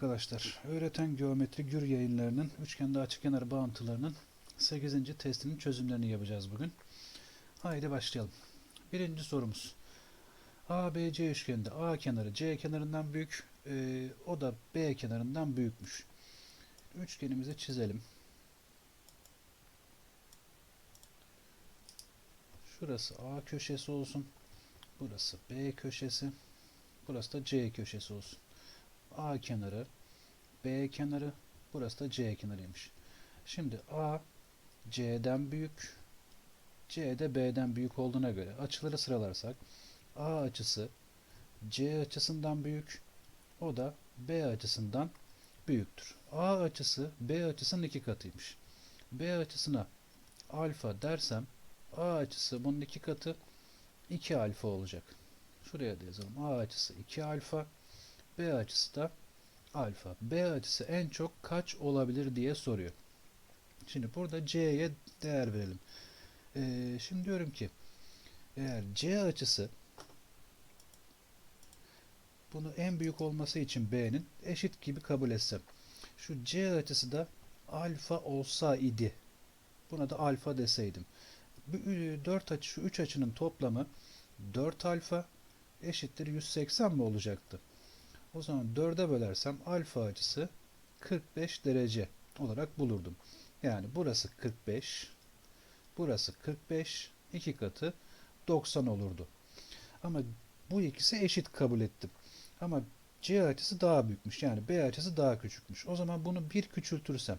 arkadaşlar. Öğreten Geometri Gür yayınlarının üçgende açıkenar bağıntılarının 8. testinin çözümlerini yapacağız bugün. Haydi başlayalım. Birinci sorumuz. ABC üçgeninde A kenarı C kenarından büyük, e, o da B kenarından büyükmüş. Üçgenimizi çizelim. Şurası A köşesi olsun. Burası B köşesi. Burası da C köşesi olsun. A kenarı, B kenarı, burası da C kenarıymış. Şimdi A C'den büyük, C de B'den büyük olduğuna göre açıları sıralarsak A açısı C açısından büyük, o da B açısından büyüktür. A açısı B açısının iki katıymış. B açısına alfa dersem A açısı bunun iki katı 2 alfa olacak. Şuraya da yazalım. A açısı 2 alfa. B açısı da alfa. B açısı en çok kaç olabilir diye soruyor. Şimdi burada C'ye değer verelim. Ee, şimdi diyorum ki eğer C açısı bunu en büyük olması için B'nin eşit gibi kabul etsem. Şu C açısı da alfa olsa idi. Buna da alfa deseydim. Bu 4 açı, şu 3 açının toplamı 4 alfa eşittir 180 mi olacaktı? O zaman 4'e bölersem alfa açısı 45 derece olarak bulurdum. Yani burası 45, burası 45, iki katı 90 olurdu. Ama bu ikisi eşit kabul ettim. Ama C açısı daha büyükmüş. Yani B açısı daha küçükmüş. O zaman bunu bir küçültürsem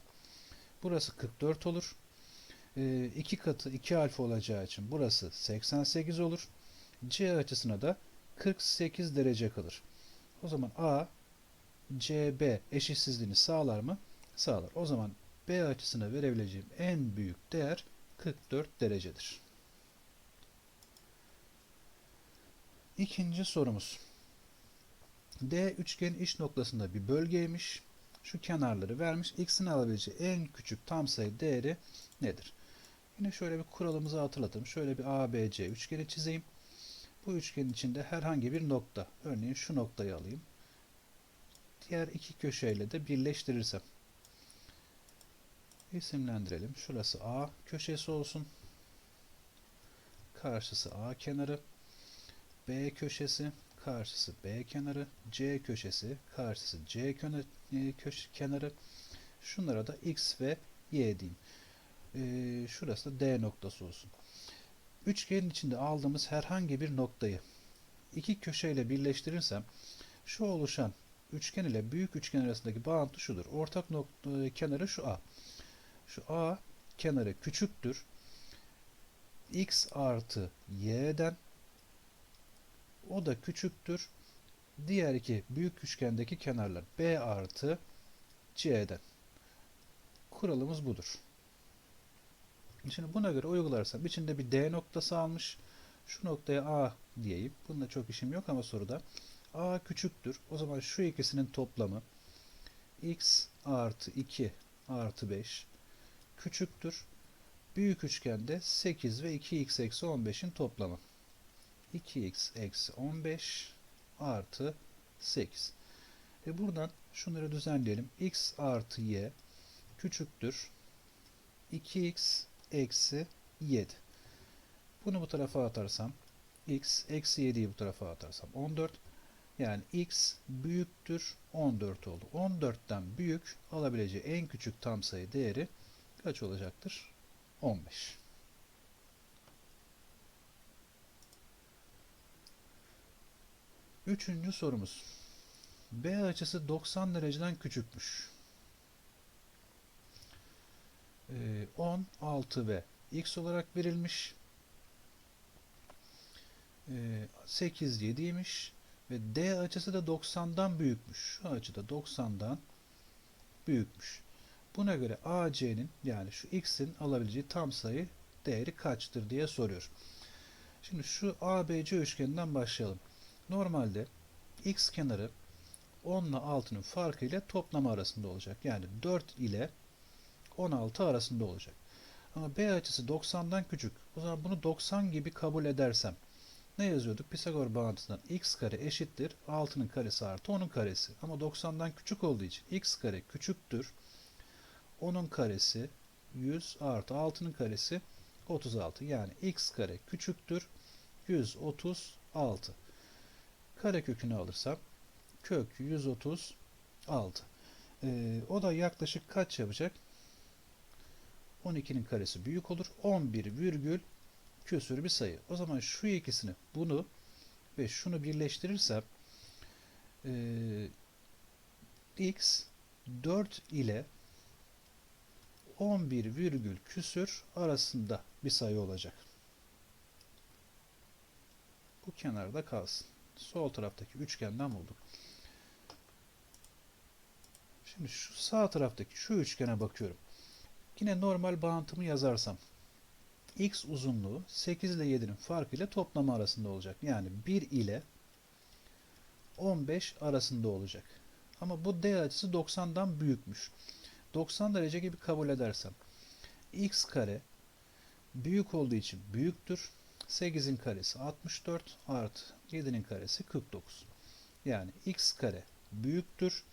burası 44 olur. 2 katı 2 alfa olacağı için burası 88 olur. C açısına da 48 derece kalır. O zaman A CB eşitsizliğini sağlar mı? Sağlar. O zaman B açısına verebileceğim en büyük değer 44 derecedir. İkinci sorumuz. D üçgenin iç noktasında bir bölgeymiş. Şu kenarları vermiş. X'in alabileceği en küçük tam sayı değeri nedir? Yine şöyle bir kuralımızı hatırlatalım. Şöyle bir ABC üçgeni çizeyim. Bu üçgenin içinde herhangi bir nokta. Örneğin şu noktayı alayım. Diğer iki köşeyle de birleştirirsem. İsimlendirelim. Şurası A köşesi olsun. Karşısı A kenarı. B köşesi. Karşısı B kenarı. C köşesi. Karşısı C kenarı. Şunlara da X ve Y diyeyim. Ee, şurası da D noktası olsun. Üçgenin içinde aldığımız herhangi bir noktayı iki köşeyle birleştirirsem şu oluşan üçgen ile büyük üçgen arasındaki bağıntı şudur. Ortak nokta kenarı şu A. Şu A kenarı küçüktür. X artı Y'den o da küçüktür. Diğer iki büyük üçgendeki kenarlar B artı C'den. Kuralımız budur. Şimdi buna göre uygularsam içinde bir D noktası almış. Şu noktaya A diyeyim. Bunda çok işim yok ama soruda. A küçüktür. O zaman şu ikisinin toplamı x artı 2 artı 5 küçüktür. Büyük üçgende 8 ve 2x eksi 15'in toplamı. 2x eksi 15 artı 8. E buradan şunları düzenleyelim. x artı y küçüktür. 2x eksi 7. Bunu bu tarafa atarsam x eksi 7'yi bu tarafa atarsam 14. Yani x büyüktür 14 oldu. 14'ten büyük alabileceği en küçük tam sayı değeri kaç olacaktır? 15. Üçüncü sorumuz. B açısı 90 dereceden küçükmüş. 10, 6 ve x olarak verilmiş. 8, 7'ymiş. Ve D açısı da 90'dan büyükmüş. Şu açı da 90'dan büyükmüş. Buna göre AC'nin yani şu x'in alabileceği tam sayı değeri kaçtır diye soruyor. Şimdi şu ABC üçgeninden başlayalım. Normalde x kenarı 10 ile 6'nın farkı ile toplama arasında olacak. Yani 4 ile 16 arasında olacak. Ama B açısı 90'dan küçük. O zaman bunu 90 gibi kabul edersem ne yazıyorduk? Pisagor bağıntısından x kare eşittir 6'nın karesi artı 10'un karesi. Ama 90'dan küçük olduğu için x kare küçüktür. 10'un karesi 100 artı 6'nın karesi 36. Yani x kare küçüktür 136. Kare kökünü alırsam kök 136. Ee, o da yaklaşık kaç yapacak? 12'nin karesi büyük olur. 11 virgül küsür bir sayı. O zaman şu ikisini bunu ve şunu birleştirirsem e, x 4 ile 11 virgül küsür arasında bir sayı olacak. Bu kenarda kalsın. Sol taraftaki üçgenden bulduk. Şimdi şu sağ taraftaki şu üçgene bakıyorum. Yine normal bağıntımı yazarsam x uzunluğu 8 ile 7'nin farkıyla toplamı arasında olacak. Yani 1 ile 15 arasında olacak. Ama bu d açısı 90'dan büyükmüş. 90 derece gibi kabul edersem x kare büyük olduğu için büyüktür. 8'in karesi 64 artı 7'nin karesi 49. Yani x kare büyüktür.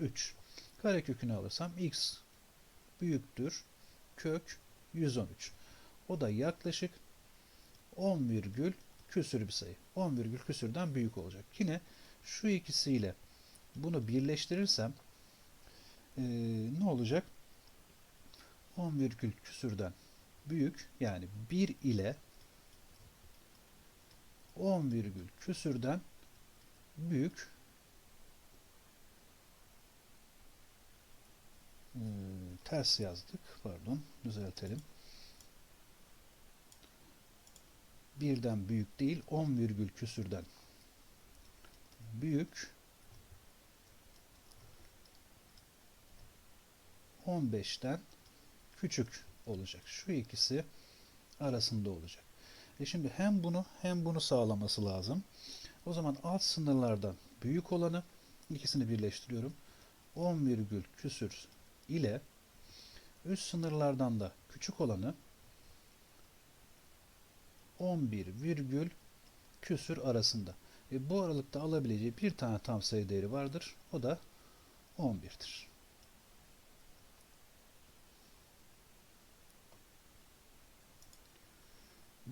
113 kare kökünü alırsam x büyüktür kök 113. O da yaklaşık 10 virgül küsür bir sayı. 10 virgül küsürden büyük olacak. Yine şu ikisiyle bunu birleştirirsem ee, ne olacak? 10 virgül küsürden büyük yani 1 ile 10 virgül küsürden büyük ee, ters yazdık. Pardon. Düzeltelim. Birden büyük değil 10 virgül küsürden büyük 15'ten küçük olacak. Şu ikisi arasında olacak. E şimdi hem bunu hem bunu sağlaması lazım. O zaman alt sınırlardan büyük olanı ikisini birleştiriyorum. 10 virgül küsür ile üst sınırlardan da küçük olanı 11 virgül küsür arasında. E bu aralıkta alabileceği bir tane tam sayı değeri vardır. O da 11'dir.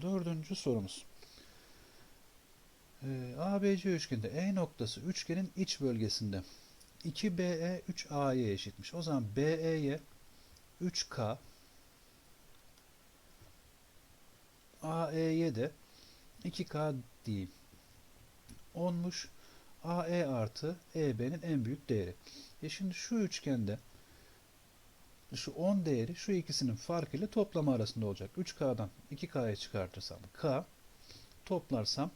Dördüncü sorumuz. Ee, ABC üçgende E noktası üçgenin iç bölgesinde 2BE 3A'ya eşitmiş. O zaman BE'ye 3K AE'ye de 2K diyeyim. 10'muş. AE artı EB'nin en büyük değeri. E şimdi şu üçgende şu 10 değeri şu ikisinin farkıyla toplama arasında olacak. 3K'dan 2K'ya çıkartırsam K toplarsam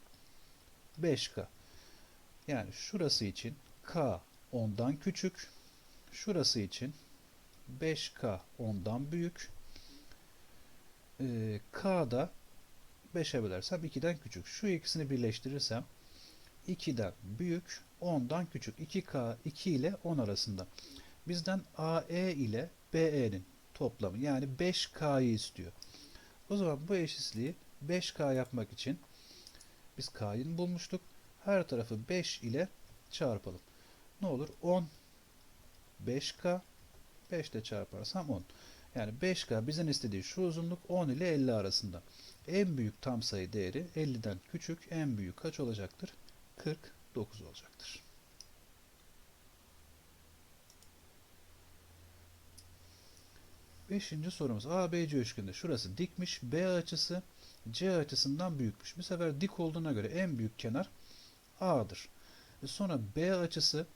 5K. Yani şurası için K 10'dan küçük. Şurası için 5K 10'dan büyük. Ee, K da 5'e bölersem 2'den küçük. Şu ikisini birleştirirsem 2'den büyük 10'dan küçük. 2K 2 ile 10 arasında. Bizden AE ile BE'nin toplamı yani 5K'yı istiyor. O zaman bu eşitsizliği 5K yapmak için biz K'yı bulmuştuk. Her tarafı 5 ile çarpalım. Ne olur? 10 5K 5 ile çarparsam 10. Yani 5K bizden istediği şu uzunluk 10 ile 50 arasında. En büyük tam sayı değeri 50'den küçük. En büyük kaç olacaktır? 49 olacaktır. Beşinci sorumuz. ABC üçgende şurası dikmiş. B açısı C açısından büyükmüş. Bu sefer dik olduğuna göre en büyük kenar A'dır. E sonra B açısı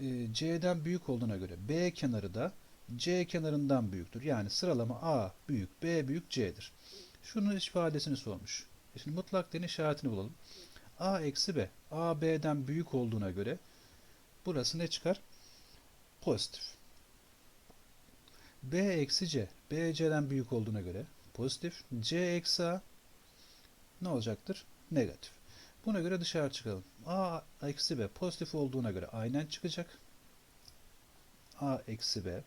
e, C'den büyük olduğuna göre B kenarı da C kenarından büyüktür. Yani sıralama A büyük, B büyük, C'dir. Şunun ifadesini sormuş. E şimdi mutlak değerin işaretini bulalım. A eksi B. A B'den büyük olduğuna göre burası ne çıkar? Pozitif. B eksi C. B C'den büyük olduğuna göre pozitif. C eksi A ne olacaktır? Negatif. Buna göre dışarı çıkalım. A eksi B pozitif olduğuna göre aynen çıkacak. A eksi B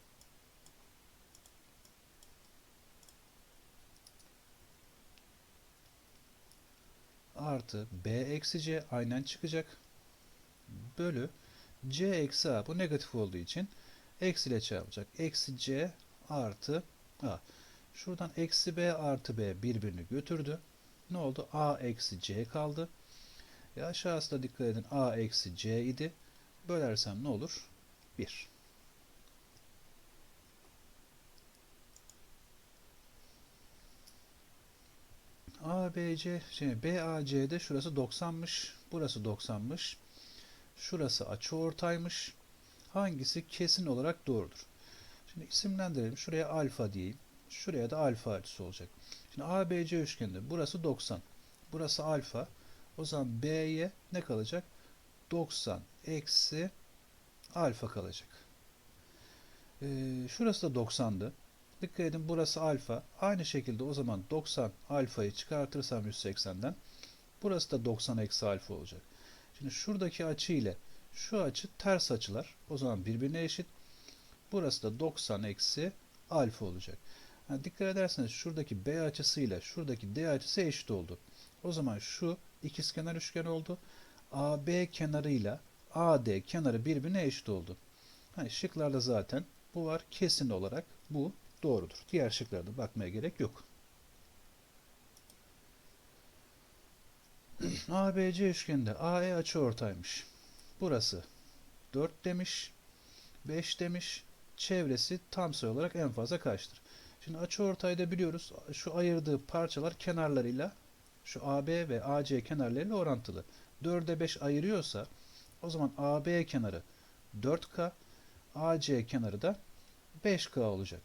artı B eksi C aynen çıkacak. Bölü C eksi A bu negatif olduğu için eksi ile çarpacak. Eksi C artı A. Şuradan eksi B artı B birbirini götürdü. Ne oldu? A eksi C kaldı. E aşağısı da dikkat edin. A eksi C idi. Bölersem ne olur? 1. ABC şey BAC'de şurası 90'mış. Burası 90'mış. Şurası açıortaymış. Hangisi kesin olarak doğrudur? Şimdi isimlendirelim. Şuraya alfa diyeyim. Şuraya da alfa açısı olacak. Şimdi ABC üçgeninde burası 90. Burası alfa. O zaman B'ye ne kalacak? 90 eksi alfa kalacak. Ee, şurası da 90'dı. Dikkat edin burası alfa. Aynı şekilde o zaman 90 alfayı çıkartırsam 180'den burası da 90 eksi alfa olacak. Şimdi şuradaki açı ile şu açı ters açılar. O zaman birbirine eşit. Burası da 90 eksi alfa olacak. Yani dikkat ederseniz şuradaki B açısı ile şuradaki D açısı eşit oldu. O zaman şu ikizkenar üçgen oldu. AB kenarıyla AD kenarı birbirine eşit oldu. Hani şıklarda zaten bu var. Kesin olarak bu doğrudur. Diğer şıklarda bakmaya gerek yok. ABC üçgeninde AE açıortaymış. Burası 4 demiş. 5 demiş. Çevresi tam sayı olarak en fazla kaçtır? Şimdi açıortayda biliyoruz şu ayırdığı parçalar kenarlarıyla şu AB ve AC kenarlarıyla orantılı. 4'e 5 ayırıyorsa o zaman AB kenarı 4K, AC kenarı da 5K olacak.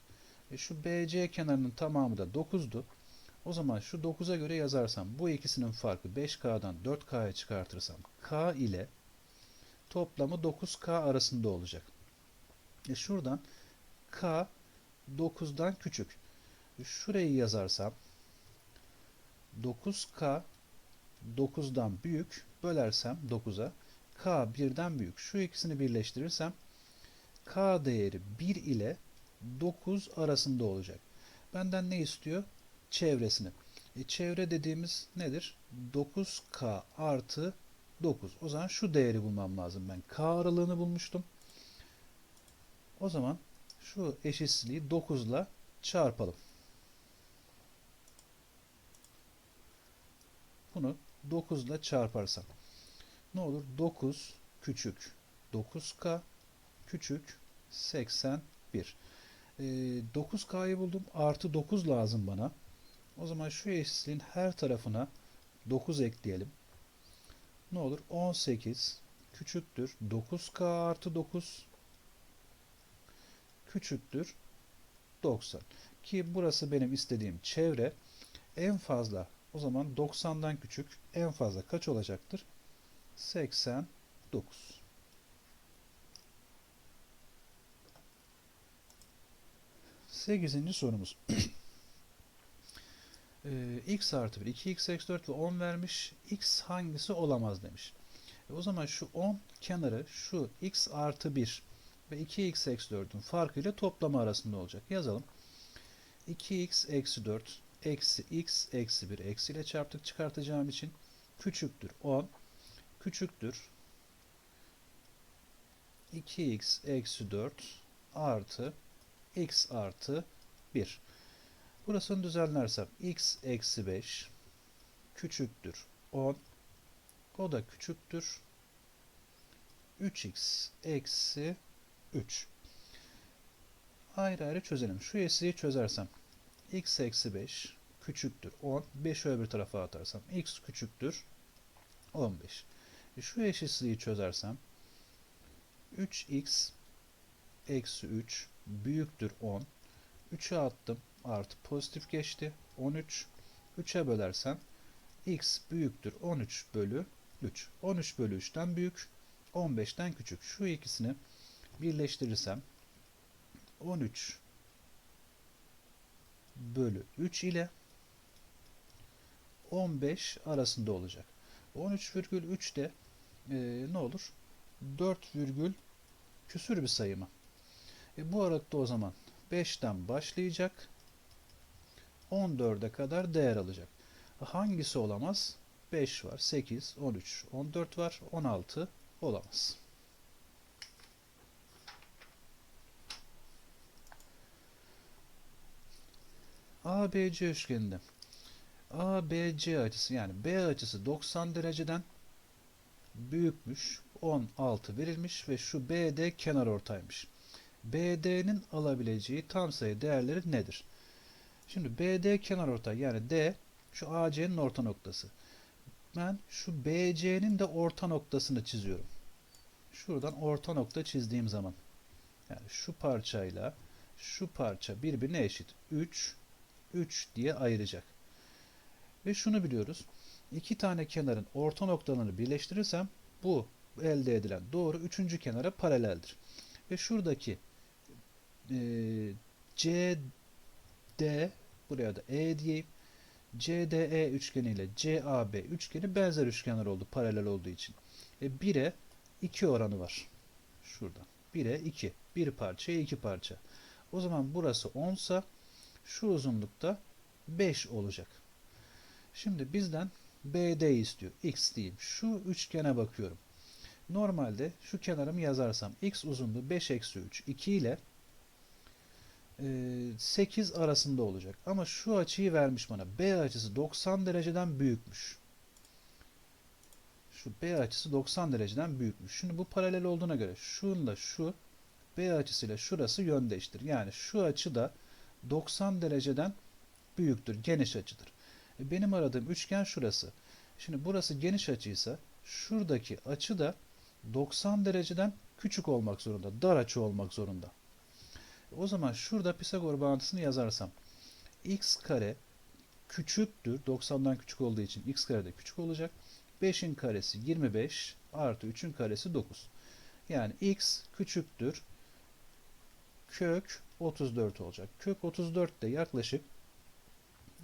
E şu BC kenarının tamamı da 9'du. O zaman şu 9'a göre yazarsam bu ikisinin farkı 5K'dan 4K'ya çıkartırsam K ile toplamı 9K arasında olacak. E şuradan K 9'dan küçük. Şurayı yazarsam 9K 9'dan büyük bölersem 9'a K 1'den büyük. Şu ikisini birleştirirsem K değeri 1 ile 9 arasında olacak. Benden ne istiyor? Çevresini. E, çevre dediğimiz nedir? 9K artı 9. O zaman şu değeri bulmam lazım ben. K aralığını bulmuştum. O zaman şu eşitsizliği 9 ile çarpalım. Bunu 9 ile çarparsam ne olur? 9 küçük 9K küçük 81. E, 9K'yı buldum. Artı 9 lazım bana. O zaman şu eşitsizliğin her tarafına 9 ekleyelim. Ne olur? 18 küçüktür. 9K artı 9 küçüktür. 90. Ki burası benim istediğim çevre. En fazla o zaman 90'dan küçük en fazla kaç olacaktır? 89. Sekizinci sorumuz. ee, x artı 1, 2x eksi 4 ve 10 vermiş. x hangisi olamaz demiş. E o zaman şu 10 kenarı şu x artı 1 ve 2x eksi 4'ün farkıyla toplama arasında olacak. Yazalım. 2x eksi 4 eksi x eksi 1 eksiyle çarptık çıkartacağım için küçüktür 10 küçüktür 2x eksi 4 artı x artı 1. Burasını düzenlersem x eksi 5 küçüktür 10 o da küçüktür 3x eksi 3 ayrı ayrı çözelim. Şu eşiği çözersem x eksi 5 küçüktür 10. 5'i öbür tarafa atarsam x küçüktür 15. E şu eşitsizliği çözersem 3x eksi 3 büyüktür 10. 3'e attım artı pozitif geçti. 13. 3'e bölersem x büyüktür 13 bölü 3. 13 bölü 3'ten büyük 15'ten küçük. Şu ikisini birleştirirsem 13 bölü 3 ile 15 arasında olacak. 13,3 de e, ne olur? 4 virgül küsür bir sayı mı? E, bu aralıkta o zaman 5'ten başlayacak 14'e kadar değer alacak. Hangisi olamaz? 5 var, 8, 13, 14 var, 16 olamaz. ABC üçgeninde ABC açısı yani B açısı 90 dereceden büyükmüş. 16 verilmiş ve şu BD kenar ortaymış. BD'nin alabileceği tam sayı değerleri nedir? Şimdi BD kenar ortay yani D şu AC'nin orta noktası. Ben şu BC'nin de orta noktasını çiziyorum. Şuradan orta nokta çizdiğim zaman yani şu parçayla şu parça birbirine eşit. 3 3 diye ayıracak. Ve şunu biliyoruz. İki tane kenarın orta noktalarını birleştirirsem bu elde edilen doğru üçüncü kenara paraleldir. Ve şuradaki e, CD buraya da E diyeyim. CDE üçgeni ile CAB üçgeni benzer üçgenler oldu paralel olduğu için. E 1'e 2 oranı var. Şuradan. 1'e 2. Bir parçaya iki parça. O zaman burası 10 sa şu uzunlukta 5 olacak. Şimdi bizden BD istiyor. X diyeyim. Şu üçgene bakıyorum. Normalde şu kenarımı yazarsam x uzunluğu 5 eksi 3 2 ile 8 arasında olacak. Ama şu açıyı vermiş bana. B açısı 90 dereceden büyükmüş. Şu B açısı 90 dereceden büyükmüş. Şimdi bu paralel olduğuna göre şunla şu B açısıyla şurası yöndeştir. Yani şu açı da 90 dereceden büyüktür. Geniş açıdır. E, benim aradığım üçgen şurası. Şimdi burası geniş açıysa şuradaki açı da 90 dereceden küçük olmak zorunda. Dar açı olmak zorunda. O zaman şurada Pisagor bağıntısını yazarsam x kare küçüktür. 90'dan küçük olduğu için x kare de küçük olacak. 5'in karesi 25 artı 3'ün karesi 9. Yani x küçüktür. Kök 34 olacak. Kök 34 de yaklaşık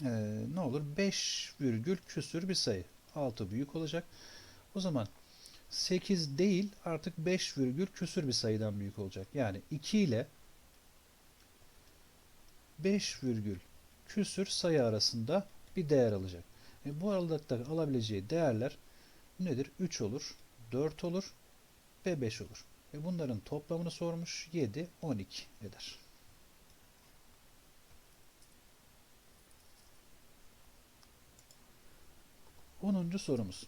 e, ne olur 5 virgül küsür bir sayı. 6 büyük olacak. O zaman 8 değil artık 5 virgül küsür bir sayıdan büyük olacak. Yani 2 ile 5 virgül küsür sayı arasında bir değer alacak. E bu aralıkta alabileceği değerler nedir? 3 olur, 4 olur ve 5 olur. E bunların toplamını sormuş. 7, 12 eder. Onuncu sorumuz.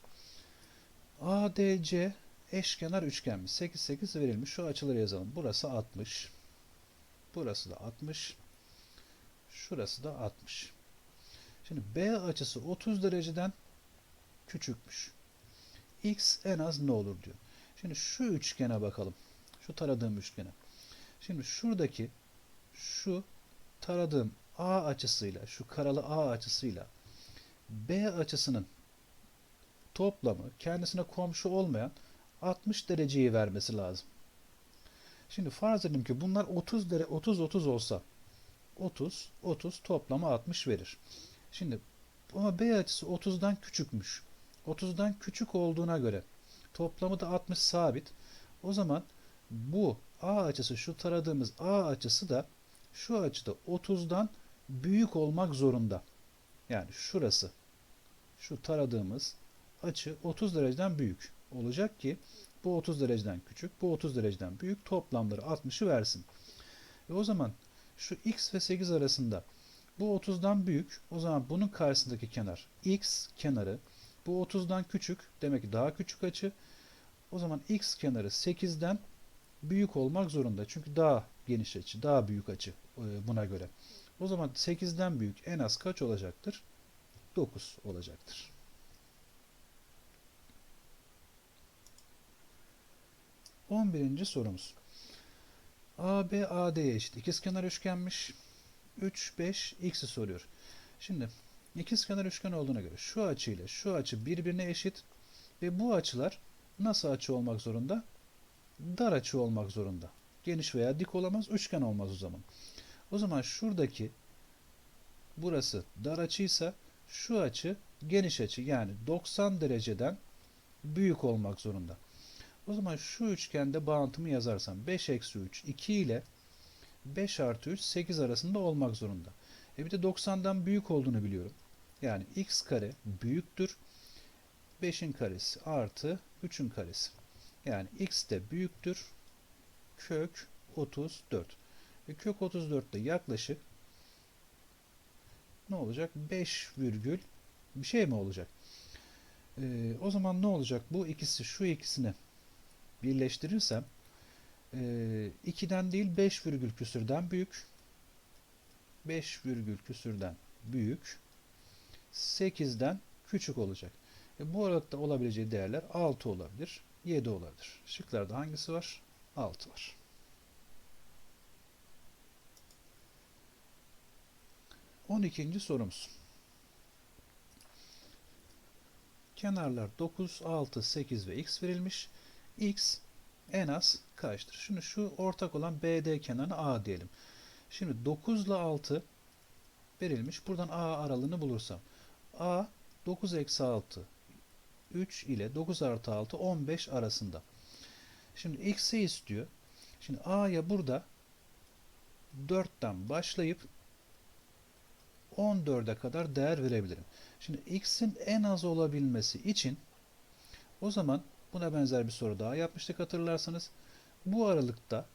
ADC eşkenar üçgenmiş. 8 8 verilmiş. Şu açıları yazalım. Burası 60. Burası da 60. Şurası da 60. Şimdi B açısı 30 dereceden küçükmüş. X en az ne olur diyor. Şimdi şu üçgene bakalım. Şu taradığım üçgene. Şimdi şuradaki şu taradığım A açısıyla, şu karalı A açısıyla B açısının toplamı kendisine komşu olmayan 60 dereceyi vermesi lazım. Şimdi farz edelim ki bunlar 30 dere 30 30 olsa 30 30 toplamı 60 verir. Şimdi ama B açısı 30'dan küçükmüş. 30'dan küçük olduğuna göre toplamı da 60 sabit. O zaman bu A açısı şu taradığımız A açısı da şu açıda 30'dan büyük olmak zorunda. Yani şurası şu taradığımız açı 30 dereceden büyük olacak ki bu 30 dereceden küçük, bu 30 dereceden büyük toplamları 60'ı versin. Ve o zaman şu x ve 8 arasında bu 30'dan büyük. O zaman bunun karşısındaki kenar x kenarı bu 30'dan küçük. Demek ki daha küçük açı. O zaman x kenarı 8'den büyük olmak zorunda. Çünkü daha geniş açı, daha büyük açı e, buna göre. O zaman 8'den büyük en az kaç olacaktır? 9 olacaktır. On birinci sorumuz. AB AD'ye eşit ikizkenar üçgenmiş. 3, 5, x'i soruyor. Şimdi ikizkenar üçgen olduğuna göre şu açı ile şu açı birbirine eşit ve bu açılar nasıl açı olmak zorunda? Dar açı olmak zorunda. Geniş veya dik olamaz, üçgen olmaz o zaman. O zaman şuradaki burası dar açıysa şu açı geniş açı yani 90 dereceden büyük olmak zorunda. O zaman şu üçgende bağıntımı yazarsam 5 eksi 3 2 ile 5 artı 3 8 arasında olmak zorunda. E bir de 90'dan büyük olduğunu biliyorum. Yani x kare büyüktür. 5'in karesi artı 3'ün karesi. Yani x de büyüktür kök 34. E kök 34 de yaklaşık ne olacak? 5 virgül bir şey mi olacak? E, o zaman ne olacak? Bu ikisi şu ikisini birleştirirsem e, 2'den değil 5 virgül küsürden büyük 5 virgül küsürden büyük 8'den küçük olacak. E, bu aralıkta olabileceği değerler 6 olabilir, 7 olabilir. Şıklarda hangisi var? 6 var. On ikinci sorumuz. Kenarlar 9, 6, 8 ve x verilmiş. X en az kaçtır? Şunu şu ortak olan BD kenarına A diyelim. Şimdi 9 ile 6 verilmiş. Buradan A aralığını bulursam. A 9 eksi 6 3 ile 9 artı 6 15 arasında. Şimdi x'i istiyor. Şimdi A'ya burada 4'ten başlayıp 14'e kadar değer verebilirim. Şimdi x'in en az olabilmesi için o zaman buna benzer bir soru daha yapmıştık hatırlarsanız. Bu aralıkta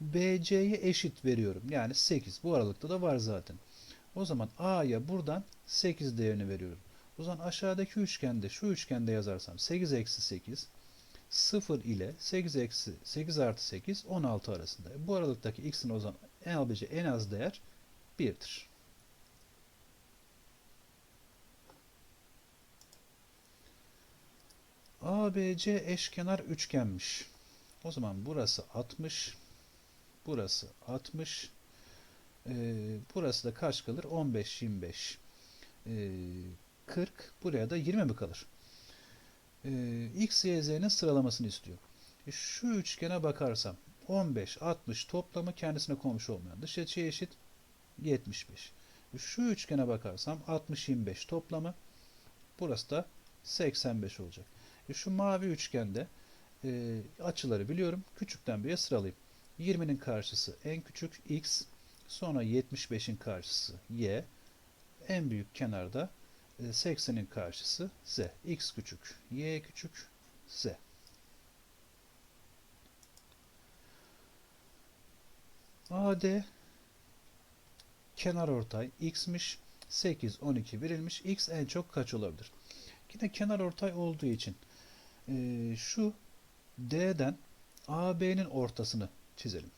BC'ye eşit veriyorum. Yani 8. Bu aralıkta da var zaten. O zaman A'ya buradan 8 değerini veriyorum. O zaman aşağıdaki üçgende şu üçgende yazarsam 8 eksi 8 0 ile 8 eksi 8 artı 8 16 arasında. Bu aralıktaki x'in o zaman en en az değer 1'dir. ABC eşkenar üçgenmiş. O zaman burası 60, burası 60, ee, burası da kaç kalır? 15, 25, ee, 40. Buraya da 20 mi kalır? Ee, X, Y, Z'nin sıralamasını istiyor. E şu üçgene bakarsam 15, 60 toplamı kendisine komşu olmayan dış açıya eşit 75. E şu üçgene bakarsam 60, 25 toplamı burası da 85 olacak. E şu mavi üçgende e, açıları biliyorum. Küçükten büyüğe sıralayayım. 20'nin karşısı en küçük x, sonra 75'in karşısı y, en büyük kenarda 80'in karşısı z. x küçük, y küçük, z. AD kenar ortay x'miş. 8, 12 verilmiş. X en çok kaç olabilir? Yine kenar ortay olduğu için e, şu D'den AB'nin ortasını çizelim.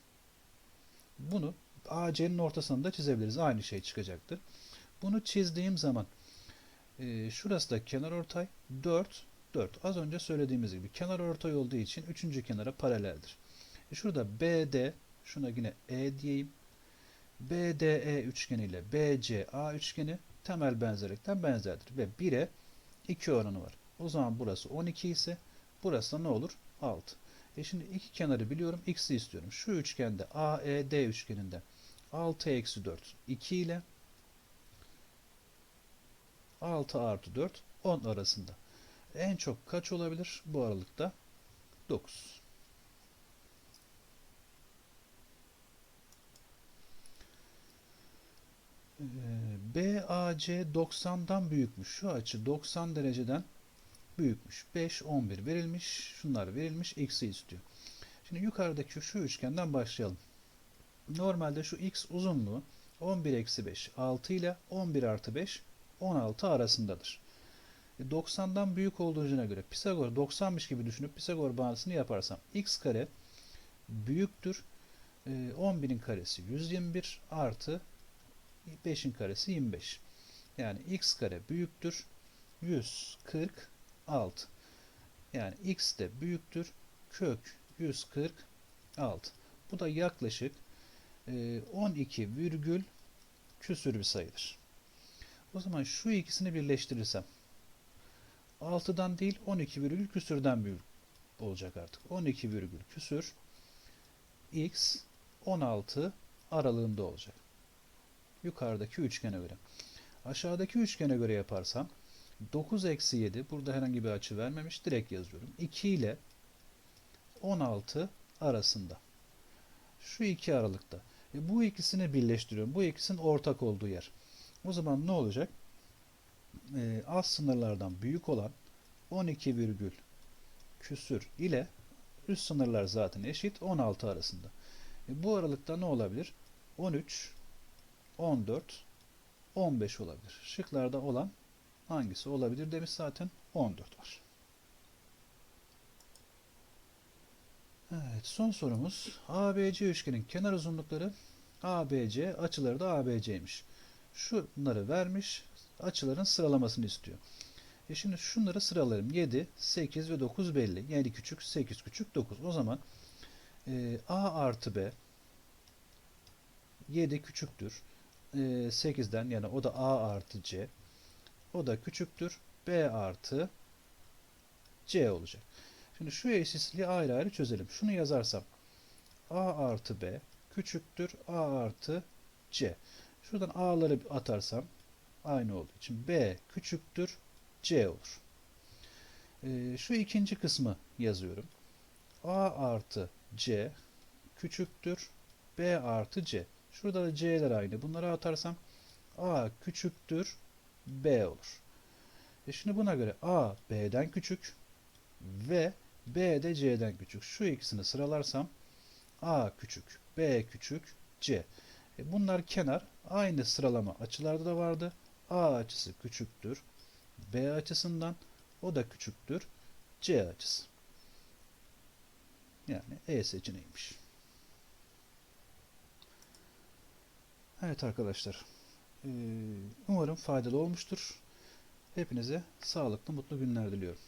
Bunu AC'nin ortasını da çizebiliriz. Aynı şey çıkacaktır. Bunu çizdiğim zaman e, şurası da kenar ortay 4 4. Az önce söylediğimiz gibi kenar ortay olduğu için üçüncü kenara paraleldir. E, şurada BD şuna yine E diyeyim. BDE üçgeni ile BCA üçgeni temel benzerlikten benzerdir ve 1'e 2 oranı var. O zaman burası 12 ise burası da ne olur? 6. E şimdi iki kenarı biliyorum. X'i istiyorum. Şu üçgende AED üçgeninde 6 eksi 4 2 ile 6 artı 4 10 arasında. En çok kaç olabilir? Bu aralıkta 9. BAC 90'dan büyükmüş. Şu açı 90 dereceden büyükmüş. 5, 11 verilmiş. Şunlar verilmiş. X'i istiyor. Şimdi yukarıdaki şu üçgenden başlayalım. Normalde şu x uzunluğu 11 eksi 5 6 ile 11 artı 5 16 arasındadır. 90'dan büyük olduğuna göre Pisagor 90'mış gibi düşünüp Pisagor bağıntısını yaparsam x kare büyüktür 11'in karesi 121 artı 5'in karesi 25. Yani x kare büyüktür 146. Yani x de büyüktür kök 146. Bu da yaklaşık 12 virgül küsür bir sayıdır. O zaman şu ikisini birleştirirsem 6'dan değil 12 virgül küsürden büyük olacak artık. 12 virgül küsür x 16 aralığında olacak. Yukarıdaki üçgene göre. Aşağıdaki üçgene göre yaparsam 9 eksi 7 burada herhangi bir açı vermemiş. Direkt yazıyorum. 2 ile 16 arasında. Şu iki aralıkta. E bu ikisini birleştiriyorum. Bu ikisinin ortak olduğu yer. O zaman ne olacak? E, az sınırlardan büyük olan 12 virgül küsür ile üst sınırlar zaten eşit 16 arasında. E, bu aralıkta ne olabilir? 13, 14, 15 olabilir. Şıklarda olan hangisi olabilir demiş zaten 14 var. Evet, son sorumuz ABC üçgenin kenar uzunlukları ABC, açıları da ABC'ymiş. Şunları vermiş, açıların sıralamasını istiyor. E şimdi şunları sıralayalım. 7, 8 ve 9 belli. 7 küçük, 8 küçük, 9. O zaman e, A artı B 7 küçüktür. E, 8'den yani o da A artı C. O da küçüktür. B artı C olacak. Şimdi şu eşitsizliği ayrı ayrı çözelim. Şunu yazarsam A artı B küçüktür A artı C. Şuradan A'ları atarsam aynı olduğu için B küçüktür C olur. Ee, şu ikinci kısmı yazıyorum. A artı C küçüktür B artı C. Şurada da C'ler aynı. Bunları atarsam A küçüktür B olur. E şimdi buna göre A B'den küçük ve B de C'den küçük. Şu ikisini sıralarsam A küçük, B küçük, C. E bunlar kenar. Aynı sıralama açılarda da vardı. A açısı küçüktür. B açısından o da küçüktür. C açısı. Yani E seçeneğiymiş. Evet arkadaşlar. Ee, Umarım faydalı olmuştur. Hepinize sağlıklı, mutlu günler diliyorum.